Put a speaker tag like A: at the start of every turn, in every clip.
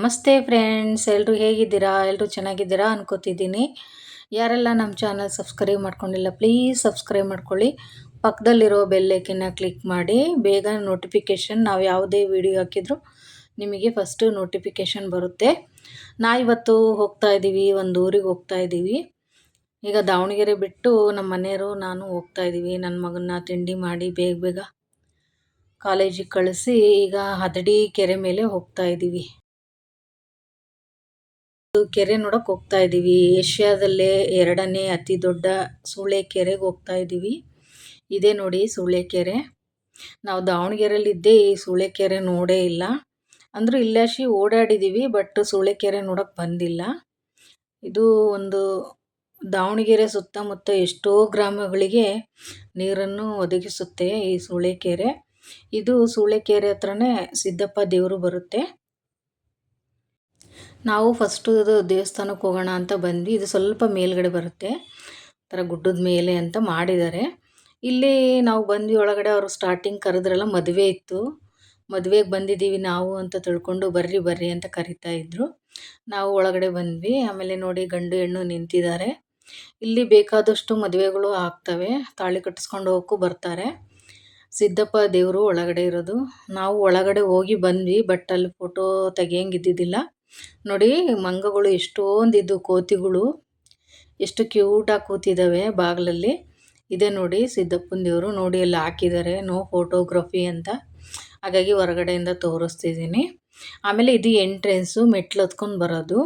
A: ನಮಸ್ತೆ ಫ್ರೆಂಡ್ಸ್ ಎಲ್ಲರೂ ಹೇಗಿದ್ದೀರಾ? ಎಲ್ಲರೂ ಚೆನ್ನಾಗಿದ್ದೀರಾ ಅನ್ಕೋತಿದ್ದೀನಿ. ಯಾರೆಲ್ಲ ನಮ್ಮ ಚಾನಲ್ ಸಬ್ಸ್ಕ್ರೈಬ್ ಮಾಡ್ಕೊಂಡಿಲ್ಲ ಪ್ಲೀಸ್ ಸಬ್ಸ್ಕ್ರೈಬ್ ಮಾಡ್ಕೊಳ್ಳಿ. ಪಕ್ಕದಲ್ಲಿರೋ ಬೆಲ್ಲೈಕನ್ನ ಕ್ಲಿಕ್ ಮಾಡಿ. ಬೇಗ ನೋಟಿಫಿಕೇಷನ್ ನಾವು ಯಾವುದೇ ವಿಡಿಯೋ ಹಾಕಿದ್ರು ನಿಮಗೆ ಫಸ್ಟು ನೋಟಿಫಿಕೇಷನ್ ಬರುತ್ತೆ. ನಾ ಇವತ್ತು ಹೋಗ್ತಾ ಇದ್ದೀವಿ, ಒಂದು ಊರಿಗೆ ಹೋಗ್ತಾ ಇದ್ದೀವಿ. ಈಗ ದಾವಣಗೆರೆ ಬಿಟ್ಟು ನಮ್ಮ ಮನೆಯವರು, ನಾನು ಹೋಗ್ತಾ ಇದ್ದೀವಿ. ನನ್ನ ಮಗನ್ನ ತಿಂಡಿ ಮಾಡಿ ಬೇಗ ಬೇಗ ಕಾಲೇಜಿಗೆ ಕಳಿಸಿ ಈಗ ಹದಡಿ ಕೆರೆ ಮೇಲೆ ಹೋಗ್ತಾ ಇದ್ದೀವಿ. ಕೆರೆ ನೋಡಕ್ ಹೋಗ್ತಾ ಇದ್ದೀವಿ ಏಷ್ಯಾದಲ್ಲೇ ಎರಡನೇ ಅತಿ ದೊಡ್ಡ ಸೂಳೆ ಕೆರೆಗೆ ಹೋಗ್ತಾ ಇದ್ದೀವಿ ಇದೇ ನೋಡಿ ಸೂಳೆ ಕೆರೆ. ನಾವು ದಾವಣಗೆರೆಯಲ್ಲಿದ್ದೇ ಈ ಸೂಳೆ ಕೆರೆ ನೋಡೇ ಇಲ್ಲ. ಅಂದರೂ ಇಲ್ಲಾಶಿ ಓಡಾಡಿದೀವಿ, ಬಟ್ ಸೂಳೆ ಕೆರೆ ನೋಡಕ್ ಬಂದಿಲ್ಲ. ಇದು ಒಂದು ದಾವಣಗೆರೆ ಸುತ್ತಮುತ್ತ ಎಷ್ಟೋ ಗ್ರಾಮಗಳಿಗೆ ನೀರನ್ನು ಒದಗಿಸುತ್ತೆ ಈ ಸೂಳೆಕೆರೆ ಇದು ಸೂಳೆಕೆರೆ ಹತ್ರನೇ ಸಿದ್ದಪ್ಪ ದೇವರು ಬರುತ್ತೆ. ನಾವು ಫಸ್ಟು ಅದು ದೇವಸ್ಥಾನಕ್ಕೆ ಹೋಗೋಣ ಅಂತ ಬಂದ್ವಿ. ಇದು ಸ್ವಲ್ಪ ಮೇಲ್ಗಡೆ ಬರುತ್ತೆ. ಥರ ಗುಡ್ಡದ ಮೇಲೆ ಅಂತ ಮಾಡಿದ್ದಾರೆ. ಇಲ್ಲಿ ನಾವು ಬಂದ್ವಿ. ಒಳಗಡೆ ಅವರು ಸ್ಟಾರ್ಟಿಂಗ್ ಕರೆದ್ರಲ್ಲ ಮದುವೆ ಇತ್ತು. ಮದುವೆಗೆ ಬಂದಿದ್ದೀವಿ ನಾವು ಅಂತ ತಿಳ್ಕೊಂಡು ಬರ್ರಿ ಬರ್ರಿ ಅಂತ ಕರಿತಾ ಇದ್ದರು ನಾವು ಒಳಗಡೆ ಬಂದ್ವಿ. ಆಮೇಲೆ ನೋಡಿ ಗಂಡು, ಹೆಣ್ಣು ನಿಂತಿದ್ದಾರೆ. ಇಲ್ಲಿ ಬೇಕಾದಷ್ಟು ಮದುವೆಗಳು ಆಗ್ತವೆ. ತಾಳಿ ಕಟ್ಟಿಸ್ಕೊಂಡು ಹೋಗೋಕ್ಕೂ ಬರ್ತಾರೆ. ಸಿದ್ದಪ್ಪ ದೇವರು ಒಳಗಡೆ ಇರೋದು. ನಾವು ಒಳಗಡೆ ಹೋಗಿ ಬಂದ್ವಿ ಬಟ್ ಅಲ್ಲಿ ಫೋಟೋ ತೆಗಿಯಂಗಿದ್ದಿದ್ದಿಲ್ಲ ನೋಡಿ ಮಂಗಗಳು ಎಷ್ಟೊಂದಿದ್ದು ಕೋತಿಗಳು, ಎಷ್ಟು ಕ್ಯೂಟಾಗಿ ಕೂತಿದ್ದಾವೆ ಬಾಗಿಲಲ್ಲಿ. ಇದೆ ನೋಡಿ ಸಿದ್ದಪ್ಪನ ದೇವರು ನೋಡಿ ಎಲ್ಲ ಹಾಕಿದ್ದಾರೆ, ನೋ ಫೋಟೋಗ್ರಫಿ ಅಂತ. ಹಾಗಾಗಿ ಹೊರಗಡೆಯಿಂದ ತೋರಿಸ್ತಿದ್ದೀನಿ. ಆಮೇಲೆ ಇದು ಎಂಟ್ರೆನ್ಸು, ಮೆಟ್ಲು ಹತ್ಕೊಂಡು ಬರೋದು.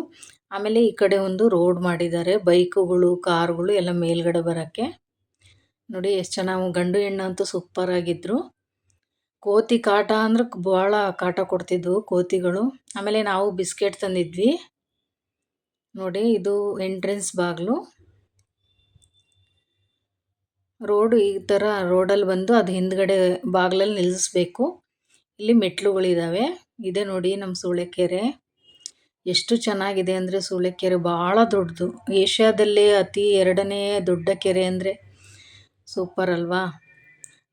A: ಆಮೇಲೆ ಈ ಕಡೆ ಒಂದು ರೋಡ್ ಮಾಡಿದ್ದಾರೆ, ಬೈಕುಗಳು, ಕಾರುಗಳು ಎಲ್ಲ ಮೇಲ್ಗಡೆ ಬರೋಕ್ಕೆ. ನೋಡಿ ಎಷ್ಟು ಚೆನ್ನಾಗಿ ಗಂಡು ಹೆಣ್ಣು ಅಂತೂ ಸೂಪರಾಗಿದ್ದರು ಕೋತಿ ಕಾಟ ಅಂದ್ರೆ ಭಾಳ ಕಾಟ ಕೊಡ್ತಿದ್ವು ಕೋತಿಗಳು. ಆಮೇಲೆ ನಾವು ಬಿಸ್ಕೆಟ್ ತಂದಿದ್ವಿ. ನೋಡಿ, ಇದು ಎಂಟ್ರೆನ್ಸ್ ಬಾಗಿಲು. ರೋಡ್ ಈ ಥರ ರೋಡಲ್ಲಿ ಬಂದು ಅದು ಹಿಂದ್ಗಡೆ ಬಾಗಿಲಲ್ಲಿ ನಿಲ್ಲಿಸ್ಬೇಕು ಇಲ್ಲಿ ಮೆಟ್ಲುಗಳಿದ್ದಾವೆ ಇದೆ ನೋಡಿ ನಮ್ಮ ಸೂಳೆಕೆರೆ. ಎಷ್ಟು ಚೆನ್ನಾಗಿದೆ ಅಂದರೆ ಸೂಳೆಕೆರೆ ಭಾಳ ದೊಡ್ಡದು. ಏಷ್ಯಾದಲ್ಲೇ ಅತಿ ಎರಡನೇ ದೊಡ್ಡ ಕೆರೆ ಅಂದರೆ ಸೂಪರ್ ಅಲ್ವಾ?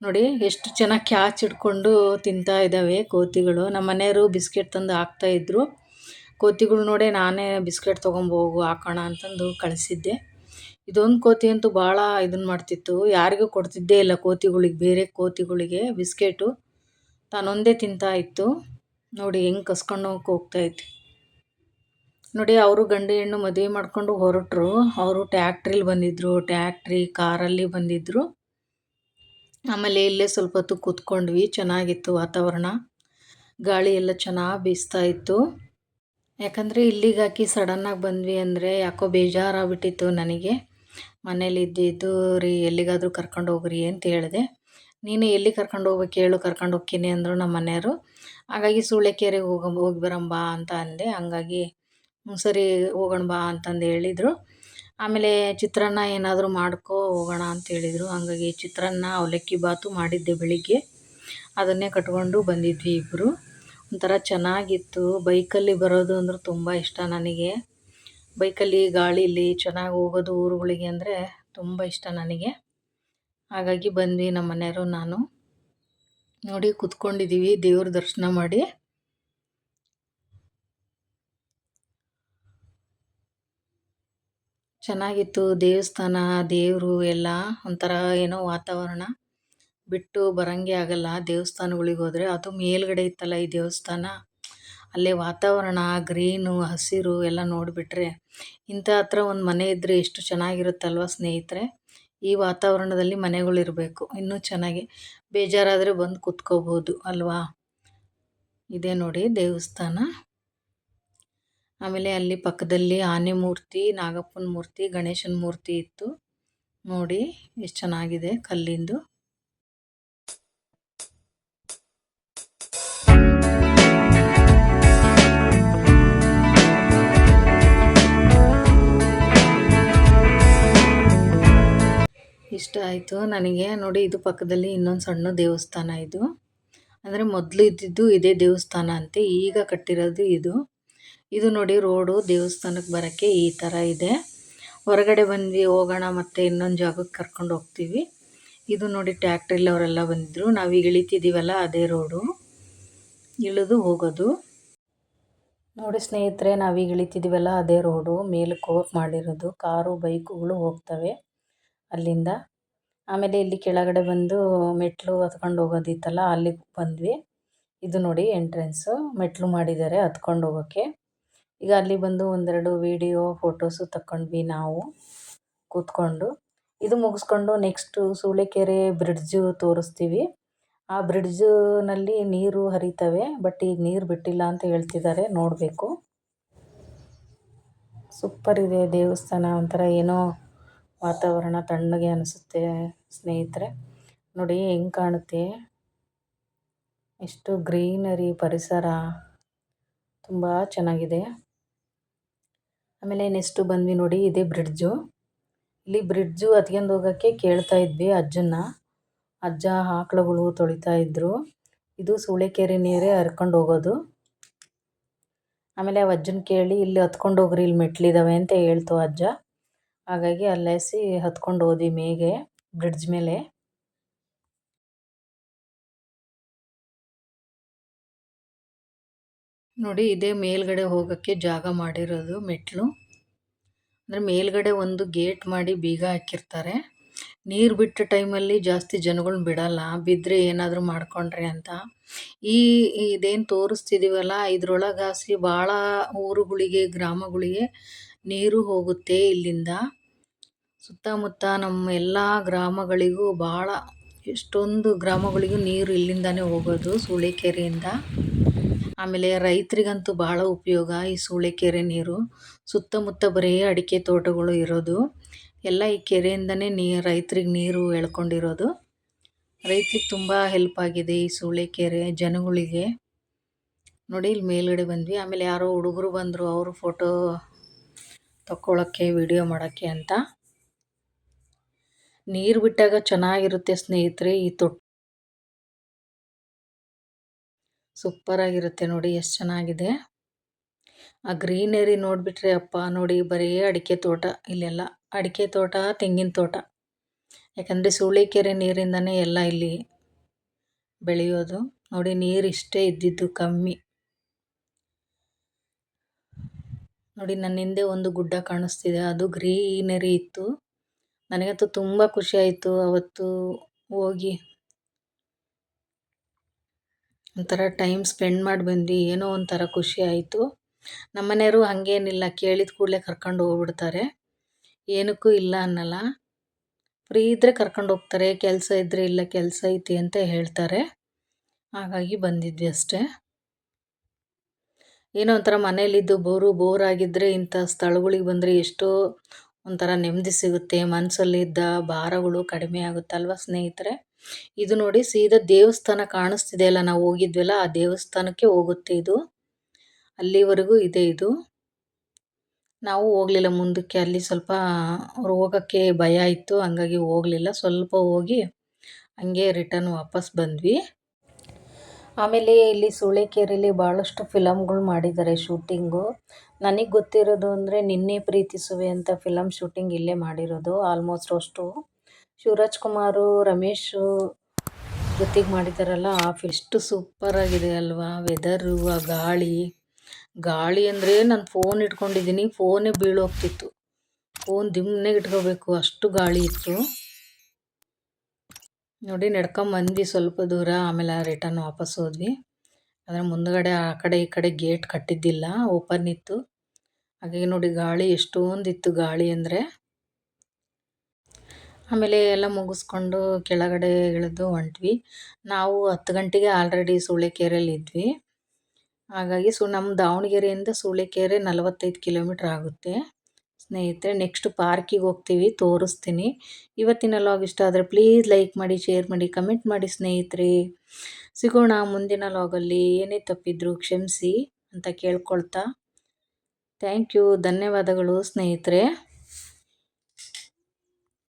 A: ನೋಡಿ, ಎಷ್ಟು ಚೆನ್ನಾಗಿ ಕ್ಯಾಚ್ ಹಿಡ್ಕೊಂಡು ತಿಂತಾ ಇದ್ದಾವೆ ಕೋತಿಗಳು. ನಮ್ಮ ಮನೆಯವರು ಬಿಸ್ಕೆಟ್ ತಂದು ಹಾಕ್ತಾಯಿದ್ರು ಕೋತಿಗಳು ನೋಡಿ, ನಾನೇ ಬಿಸ್ಕೆಟ್ ತೊಗೊಂಬೋಗು ಹಾಕೋಣ ಅಂತಂದು ಕಳಿಸಿದ್ದೆ. ಇದೊಂದು ಕೋತಿ ಅಂತೂ ಭಾಳ ಇದನ್ನು ಮಾಡ್ತಿತ್ತು. ಯಾರಿಗೂ ಕೊಡ್ತಿದ್ದೇ ಇಲ್ಲ ಕೋತಿಗಳಿಗೆ, ಬೇರೆ ಕೋತಿಗಳಿಗೆ ಬಿಸ್ಕೆಟು. ತಾನೊಂದೇ ತಿಂತಾ ಇತ್ತು. ನೋಡಿ, ಹೆಂಗೆ ಕಸ್ಕೊಂಡು ಹೋಗ್ತೈತಿ ನೋಡಿ, ಅವರು ಗಂಡು ಹೆಣ್ಣು ಮದುವೆ ಮಾಡಿಕೊಂಡು ಹೊರಟರು. ಅವರು ಟ್ಯಾಕ್ಟ್ರಿಲಿ ಬಂದಿದ್ದರು ಟ್ಯಾಕ್ಟ್ರಿ, ಕಾರಲ್ಲಿ ಬಂದಿದ್ದರು ಆಮೇಲೆ ಇಲ್ಲೇ ಸ್ವಲ್ಪ ಹೊತ್ತು ಕೂತ್ಕೊಂಡ್ವಿ, ಚೆನ್ನಾಗಿತ್ತು ವಾತಾವರಣ. ಗಾಳಿ ಎಲ್ಲ ಚೆನ್ನಾಗಿ ಬೀಸ್ತಾ ಇತ್ತು. ಯಾಕಂದರೆ ಇಲ್ಲಿಗೆ ಹಾಕಿ ಸಡನ್ನಾಗಿ ಬಂದ್ವಿ ಅಂದರೆ ಯಾಕೋ ಬೇಜಾರಾಗ್ಬಿಟ್ಟಿತ್ತು ನನಗೆ. ಮನೇಲಿ ಇದ್ದಿದ್ದು, ರೀ ಎಲ್ಲಿಗಾದರೂ ಕರ್ಕೊಂಡು ಹೋಗ್ರಿ ಅಂತ ಹೇಳಿದೆ. ನೀನು ಎಲ್ಲಿ ಕರ್ಕೊಂಡು ಹೋಗ್ಬೇಕು ಹೇಳು, ಕರ್ಕೊಂಡು ಹೋಗ್ತೀನಿ ಅಂದರು ನಮ್ಮ ಮನೆಯವರು. ಹಾಗಾಗಿ ಸೂಳೆಕೆರೆಗೆ ಹೋಗ ಹೋಗಿ ಬರಂಬಾ ಅಂತ ಅಂದೆ. ಹಂಗಾಗಿ ಸರಿ ಹೋಗೋಣ ಬಾ ಅಂತಂದು ಹೇಳಿದರು. ಆಮೇಲೆ ಚಿತ್ರಾನ್ನ ಏನಾದರೂ ಮಾಡ್ಕೊ ಹೋಗೋಣ ಅಂತ ಹೇಳಿದರು. ಹಂಗಾಗಿ ಚಿತ್ರಾನ್ನ ಅವಲಕ್ಕಿ ಬಾತು ಮಾಡಿದ್ದೆ ಬೆಳಿಗ್ಗೆ. ಅದನ್ನೇ ಕಟ್ಕೊಂಡು ಬಂದಿದ್ವಿ ಇಬ್ಬರು ಒಂಥರ ಚೆನ್ನಾಗಿತ್ತು. ಬೈಕಲ್ಲಿ ಬರೋದು ಅಂದ್ರೆ ತುಂಬ ಇಷ್ಟ ನನಗೆ. ಬೈಕಲ್ಲಿ ಗಾಳೀಲಿ ಚೆನ್ನಾಗಿ ಹೋಗೋದು ಊರುಗಳಿಗೆ ಅಂದರೆ ತುಂಬ ಇಷ್ಟ ನನಗೆ. ಹಾಗಾಗಿ ಬಂದ್ವಿ ನಮ್ಮ ಮನೆಯವರು ನಾನು. ನೋಡಿ ಕುತ್ಕೊಂಡಿದ್ದೀವಿ. ದೇವ್ರ ದರ್ಶನ ಮಾಡಿ. ಚೆನ್ನಾಗಿತ್ತು ದೇವಸ್ಥಾನ, ದೇವರು ಎಲ್ಲ ಒಂಥರ ಏನೋ ವಾತಾವರಣ. ಬಿಟ್ಟು ಬರೋಂಗೆ ಆಗಲ್ಲ ದೇವಸ್ಥಾನಗಳಿಗೆ ಹೋದರೆ. ಅದು ಮೇಲ್ಗಡೆ ಇತ್ತಲ್ಲ ಈ ದೇವಸ್ಥಾನ. ಅಲ್ಲೇ ವಾತಾವರಣ, ಗ್ರೀನು, ಹಸಿರು ಎಲ್ಲ ನೋಡಿಬಿಟ್ರೆ ಇಂಥ ಹತ್ರ ಒಂದು ಮನೆ ಇದ್ದರೆ ಎಷ್ಟು ಚೆನ್ನಾಗಿರುತ್ತಲ್ವ ಸ್ನೇಹಿತರೆ? ಈ ವಾತಾವರಣದಲ್ಲಿ ಮನೆಗಳಿರಬೇಕು ಇನ್ನೂ ಚೆನ್ನಾಗಿ ಬೇಜಾರಾದರೆ ಬಂದು ಕುತ್ಕೋಬೋದು ಅಲ್ವಾ? ಇದೇ ನೋಡಿ ದೇವಸ್ಥಾನ. ಆಮೇಲೆ ಅಲ್ಲಿ ಪಕ್ಕದಲ್ಲಿ ಆನೆ ಮೂರ್ತಿ, ನಾಗಪ್ಪನ ಮೂರ್ತಿ, ಗಣೇಶನ ಮೂರ್ತಿ ಇತ್ತು. ನೋಡಿ ಎಷ್ಟು ಚೆನ್ನಾಗಿದೆ ಕಲ್ಲಿಂದು. ಇಷ್ಟ ಆಯಿತು ನನಗೆ. ನೋಡಿ ಇದು ಪಕ್ಕದಲ್ಲಿ ಇನ್ನೊಂದು ಸಣ್ಣ ದೇವಸ್ಥಾನ ಇದು. ಅಂದರೆ ಮೊದಲು ಇದ್ದಿದ್ದು ಇದೇ ದೇವಸ್ಥಾನ ಅಂತೆ, ಈಗ ಕಟ್ಟಿರೋದು ಇದು. ಇದು ನೋಡಿ ರೋಡು ದೇವಸ್ಥಾನಕ್ಕೆ ಬರೋಕ್ಕೆ ಈ ಥರ ಇದೆ. ಹೊರಗಡೆ ಬಂದ್ವಿ, ಹೋಗೋಣ ಮತ್ತೆ ಇನ್ನೊಂದು ಜಾಗಕ್ಕೆ ಕರ್ಕೊಂಡು ಹೋಗ್ತೀವಿ. ಇದು ನೋಡಿ ಟ್ಯಾಕ್ಟ್ರಿಲಿ ಅವರೆಲ್ಲ ಬಂದಿದ್ರು. ನಾವು ಈಗ ಇಳಿತಿದ್ದೀವಲ್ಲ ಅದೇ ರೋಡು. ಇಳಿದು ಹೋಗೋದು. ನೋಡಿ ಸ್ನೇಹಿತರೆ ನಾವೀಗ ಇಳಿತಿದ್ದೀವಲ್ಲ ಅದೇ ರೋಡು. ಮೇಲೆ ಕೋಪ್ ಮಾಡಿರೋದು. ಕಾರು, ಬೈಕುಗಳು ಹೋಗ್ತವೆ ಅಲ್ಲಿಂದ. ಆಮೇಲೆ ಇಲ್ಲಿ ಕೆಳಗಡೆ ಬಂದು ಮೆಟ್ಲು ಹತ್ಕೊಂಡು ಹೋಗೋದಿತ್ತಲ್ಲ, ಅಲ್ಲಿಗೆ ಬಂದ್ವಿ. ಇದು ನೋಡಿ ಎಂಟ್ರೆನ್ಸು. ಮೆಟ್ಲು ಮಾಡಿದ್ದಾರೆ ಹತ್ಕೊಂಡು ಹೋಗೋಕ್ಕೆ ಈಗ ಅಲ್ಲಿ ಬಂದು ಒಂದೆರಡು ವೀಡಿಯೋ ಫೋಟೋಸು ತಕ್ಕೊಂಡ್ವಿ ನಾವು ಕೂತ್ಕೊಂಡು. ಇದು ಮುಗಿಸ್ಕೊಂಡು ನೆಕ್ಸ್ಟು ಸೂಳೆಕೆರೆ ಬ್ರಿಡ್ಜು ತೋರಿಸ್ತೀವಿ. ಆ ಬ್ರಿಡ್ಜ್ನಲ್ಲಿ ನೀರು ಹರಿತವೆ ಬಟ್ ಈಗ ನೀರು ಬಿಟ್ಟಿಲ್ಲ ಅಂತ ಹೇಳ್ತಿದ್ದಾರೆ, ನೋಡಬೇಕು. ಸೂಪರ್ ಇದೆ ದೇವಸ್ಥಾನ, ಒಂಥರ ಏನೋ ವಾತಾವರಣ ತಣ್ಣಗೆ ಅನಿಸುತ್ತೆ ಸ್ನೇಹಿತರೆ. ನೋಡಿ ಹೆಂಗೆ ಕಾಣುತ್ತೆ. ಎಷ್ಟು ಗ್ರೀನರಿ ಪರಿಸರ. ತುಂಬ ಚೆನ್ನಾಗಿದೆ. ಆಮೇಲೆ ನೆಕ್ಸ್ಟು ಬಂದ್ವಿ ನೋಡಿ, ಇದೇ ಬ್ರಿಡ್ಜು. ಇಲ್ಲಿ ಬ್ರಿಡ್ಜು ಹತ್ಕೊಂಡು ಹೋಗೋಕ್ಕೆ ಕೇಳ್ತಾ ಇದ್ವಿ ಅಜ್ಜನ್ನ. ಅಜ್ಜ ಆಕಳುಗಳು ತೊಳಿತಾ ಇದ್ರು. ಇದು ಸೂಳೆಕೆರೆ ನೀರೇ ಹರ್ಕೊಂಡು ಹೋಗೋದು. ಆಮೇಲೆ ಅಜ್ಜನ ಕೇಳಿ, ಇಲ್ಲಿ ಹತ್ಕೊಂಡು ಹೋಗ್ರಿ, ಇಲ್ಲಿ ಮೆಟ್ಲಿದ್ದಾವೆ ಅಂತ ಹೇಳ್ತು ಅಜ್ಜ. ಹಾಗಾಗಿ ಅಲ್ಲೇಸಿ ಹತ್ಕೊಂಡು ಹೋದ್ವಿ ಮೇಗೆ, ಬ್ರಿಡ್ಜ್ ಮೇಲೆ. ನೋಡಿ, ಇದೇ ಮೇಲ್ಗಡೆ ಹೋಗೋಕ್ಕೆ ಜಾಗ ಮಾಡಿರೋದು ಮೆಟ್ಲು. ಅಂದರೆ ಮೇಲ್ಗಡೆ ಒಂದು ಗೇಟ್ ಮಾಡಿ ಬೀಗ ಹಾಕಿರ್ತಾರೆ. ನೀರು ಬಿಟ್ಟ ಟೈಮಲ್ಲಿ ಜಾಸ್ತಿ ಜನಗಳ್ನ ಬಿಡಲ್ಲ. ಬಿದ್ದರೆ ಏನಾದರೂ ಮಾಡ್ಕೊಂಡ್ರೆ ಅಂತ. ಈ ಇದೇನು ತೋರಿಸ್ತಿದ್ದೀವಲ್ಲ ಇದ್ರೊಳಗಾಸಿ ಭಾಳ ಊರುಗಳಿಗೆ, ಗ್ರಾಮಗಳಿಗೆ ನೀರು ಹೋಗುತ್ತೆ ಇಲ್ಲಿಂದ. ಸುತ್ತಮುತ್ತ ನಮ್ಮ ಎಲ್ಲ ಗ್ರಾಮಗಳಿಗೂ ಭಾಳ ಎಷ್ಟೊಂದು ಗ್ರಾಮಗಳಿಗೂ ನೀರು ಇಲ್ಲಿಂದನೇ ಹೋಗೋದು, ಸೂಳೆಕೆರೆಯಿಂದ. ಆಮೇಲೆ ರೈತರಿಗಂತೂ ಬಹಳ ಉಪಯೋಗ ಈ ಸೂಳೆಕೆರೆ ನೀರು. ಸುತ್ತಮುತ್ತ ಬರೀ ಅಡಿಕೆ ತೋಟಗಳು ಇರೋದು. ಎಲ್ಲ ಈ ಕೆರೆಯಿಂದನೇ ನೀ, ರೈತರಿಗೆ ನೀರು ಎಳ್ಕೊಂಡಿರೋದು. ರೈತರಿಗೆ ತುಂಬ ಹೆಲ್ಪ್ ಆಗಿದೆ ಈ ಸೂಳೆಕೆರೆ ಜನಗಳಿಗೆ. ನೋಡಿ ಇಲ್ಲಿ ಮೇಲ್ಗಡೆ ಬಂದ್ವಿ. ಆಮೇಲೆ ಯಾರೋ ಹುಡುಗರು ಬಂದರು ಅವರು ಫೋಟೋ ತಕ್ಕೊಳ್ಳೋಕ್ಕೆ ವಿಡಿಯೋ ಮಾಡೋಕ್ಕೆ ಅಂತ. ನೀರು ಬಿಟ್ಟಾಗ ಚೆನ್ನಾಗಿರುತ್ತೆ ಸ್ನೇಹಿತರೆ ಈ ತೊಟ್ಟು ಸೂಪರಾಗಿರುತ್ತೆ ನೋಡಿ, ಎಷ್ಟು ಚೆನ್ನಾಗಿದೆ. ಆ ಗ್ರೀನರಿ ನೋಡಿಬಿಟ್ರೆ ಅಪ್ಪ ನೋಡಿ, ಬರೀ ಅಡಿಕೆ ತೋಟ, ಇಲ್ಲೆಲ್ಲ ಅಡಿಕೆ ತೋಟ, ತೆಂಗಿನ ತೋಟ. ಯಾಕಂದರೆ ಸೂಳೆಕೆರೆ ನೀರಿಂದನೇ ಎಲ್ಲ ಇಲ್ಲಿ ಬೆಳೆಯೋದು. ನೋಡಿ, ನೀರು ಇಷ್ಟೇ ಇದ್ದಿದ್ದು ಕಮ್ಮಿ. ನೋಡಿ ನನ್ನ ಹಿಂದೆ ಒಂದು ಗುಡ್ಡ ಕಾಣಿಸ್ತಿದೆ, ಅದು ಗ್ರೀನರಿ ಇತ್ತು. ನನಗಂತೂ ತುಂಬ ಖುಷಿ ಆಯಿತು ಅವತ್ತು ಹೋಗಿ. ಒಂಥರ ಟೈಮ್ ಸ್ಪೆಂಡ್ ಮಾಡಿ ಬಂದ್ವಿ, ಏನೋ ಒಂಥರ ಖುಷಿ ಆಯಿತು. ನಮ್ಮ ಮನೆಯವರು ಹಾಗೇನಿಲ್ಲ, ಕೇಳಿದ ಕೂಡಲೇ ಕರ್ಕೊಂಡು ಹೋಗ್ಬಿಡ್ತಾರೆ. ಏನಕ್ಕೂ ಇಲ್ಲ ಅನ್ನಲ್ಲ. ಫ್ರೀ ಇದ್ದರೆ ಕರ್ಕೊಂಡು ಹೋಗ್ತಾರೆ, ಕೆಲಸ ಇದ್ದರೆ ಇಲ್ಲ, ಕೆಲಸ ಐತಿ ಅಂತ ಹೇಳ್ತಾರೆ. ಹಾಗಾಗಿ ಬಂದಿದ್ವಿ ಅಷ್ಟೇ. ಏನೋ ಒಂಥರ ಮನೇಲಿದ್ದು ಬೋರು ಬೋರ್ ಆಗಿದ್ದರೆ ಇಂಥ ಸ್ಥಳಗಳಿಗೆ ಬಂದರೆ ಎಷ್ಟೋ ಒಂಥರ ನೆಮ್ಮದಿ ಸಿಗುತ್ತೆ ಮನಸ್ಸಲ್ಲಿದ್ದ ಭಾರಗಳು ಕಡಿಮೆ ಆಗುತ್ತಲ್ವ ಸ್ನೇಹಿತರೆ? ಇದು ನೋಡಿ ಸೀದಾ ದೇವಸ್ಥಾನ ಕಾಣಿಸ್ತಿದೆ ಅಲ್ಲ, ನಾವು ಹೋಗಿದ್ವಲ್ಲ, ಆ ದೇವಸ್ಥಾನಕ್ಕೆ ಹೋಗುತ್ತೆ ಇದು. ಅಲ್ಲಿವರೆಗೂ ಇದೆ ಇದು. ನಾವು ಹೋಗಲಿಲ್ಲ ಮುಂದಕ್ಕೆ, ಅಲ್ಲಿ ಸ್ವಲ್ಪ ಹೋಗೋಕ್ಕೆ ಭಯ ಇತ್ತು, ಹಂಗಾಗಿ ಹೋಗಲಿಲ್ಲ. ಸ್ವಲ್ಪ ಹೋಗಿ ಹಂಗೆ ರಿಟರ್ನ್ ವಾಪಸ್ ಬಂದ್ವಿ. ಆಮೇಲೆ ಇಲ್ಲಿ ಸೂಳೆಕೆರೆಯಲ್ಲಿ ಭಾಳಷ್ಟು ಫಿಲಮ್ಗಳು ಮಾಡಿದ್ದಾರೆ ಶೂಟಿಂಗು ನನಗೆ ಗೊತ್ತಿರೋದು ಅಂದರೆ ನಿನ್ನೆ ಪ್ರೀತಿಸುವೆ ಅಂತ ಫಿಲಮ್ ಶೂಟಿಂಗ್ ಇಲ್ಲೇ ಮಾಡಿರೋದು ಆಲ್ಮೋಸ್ಟ್ ಅಷ್ಟು. ಶಿವರಾಜ್ ಕುಮಾರು, ರಮೇಶು ಜೊತೆಗೆ ಮಾಡಿದಾರಲ್ಲ, ಆ ಎಷ್ಟು ಸೂಪರಾಗಿದೆ ಅಲ್ವಾ? ವೆದರು ಆ ಗಾಳಿ. ಗಾಳಿ ಅಂದರೆ ನಾನು ಫೋನ್ ಇಟ್ಕೊಂಡಿದ್ದೀನಿ ಫೋನೇ ಬೀಳೋಗ್ತಿತ್ತು ಫೋನ್ ದಿಮ್ನೆ ಇಟ್ಕೋಬೇಕು, ಅಷ್ಟು ಗಾಳಿ ಇತ್ತು. ನೋಡಿ ನಡ್ಕೊಂಬಂದು ಸ್ವಲ್ಪ ದೂರ, ಆಮೇಲೆ ರಿಟರ್ನ್ ವಾಪಸ್ ಹೋದ್ವಿ. ಅಂದರೆ ಮುಂದ್ಗಡೆ ಆ ಕಡೆ ಈ ಕಡೆ ಗೇಟ್ ಕಟ್ಟಿದ್ದಿಲ್ಲ ಓಪನ್ ಇತ್ತು. ಹಾಗಾಗಿ ನೋಡಿ ಗಾಳಿ ಎಷ್ಟೊಂದಿತ್ತು ಗಾಳಿ ಅಂದರೆ. ಆಮೇಲೆ ಎಲ್ಲ ಮುಗಿಸ್ಕೊಂಡು ಕೆಳಗಡೆ ಇಳಿದು ಹೊಂಟ್ವಿ. ನಾವು ಹತ್ತು ಗಂಟೆಗೆ ಆಲ್ರೆಡಿ ಸೂಳೆಕೆರೆಯಲ್ಲಿ ಇದ್ವಿ. ಹಾಗಾಗಿ ಸೊ ನಮ್ಮ ದಾವಣಗೆರೆಯಿಂದ ಸೂಳೆಕೆರೆ ನಲವತ್ತೈದು ಕಿಲೋಮೀಟ್ರ್ ಆಗುತ್ತೆ. ಸ್ನೇಹಿತರೆ ನೆಕ್ಸ್ಟ್ ಪಾರ್ಕಿಗೆ ಹೋಗ್ತೀವಿ, ತೋರಿಸ್ತೀನಿ. ಇವತ್ತಿನ ಲಾಗ್ ಇಷ್ಟ ಆದರೆ ಪ್ಲೀಸ್ ಲೈಕ್ ಮಾಡಿ ಶೇರ್ ಮಾಡಿ ಕಮೆಂಟ್ ಮಾಡಿ ಸ್ನೇಹಿತರೆ. ಸಿಗೋಣ ಮುಂದಿನ ಲಾಗಲ್ಲಿ ಏನೇ ತಪ್ಪಿದ್ರು ಕ್ಷಮಿಸಿ ಅಂತ ಕೇಳ್ಕೊಳ್ತಾ ಥ್ಯಾಂಕ್ ಯು ಧನ್ಯವಾದಗಳು ಸ್ನೇಹಿತರೆ.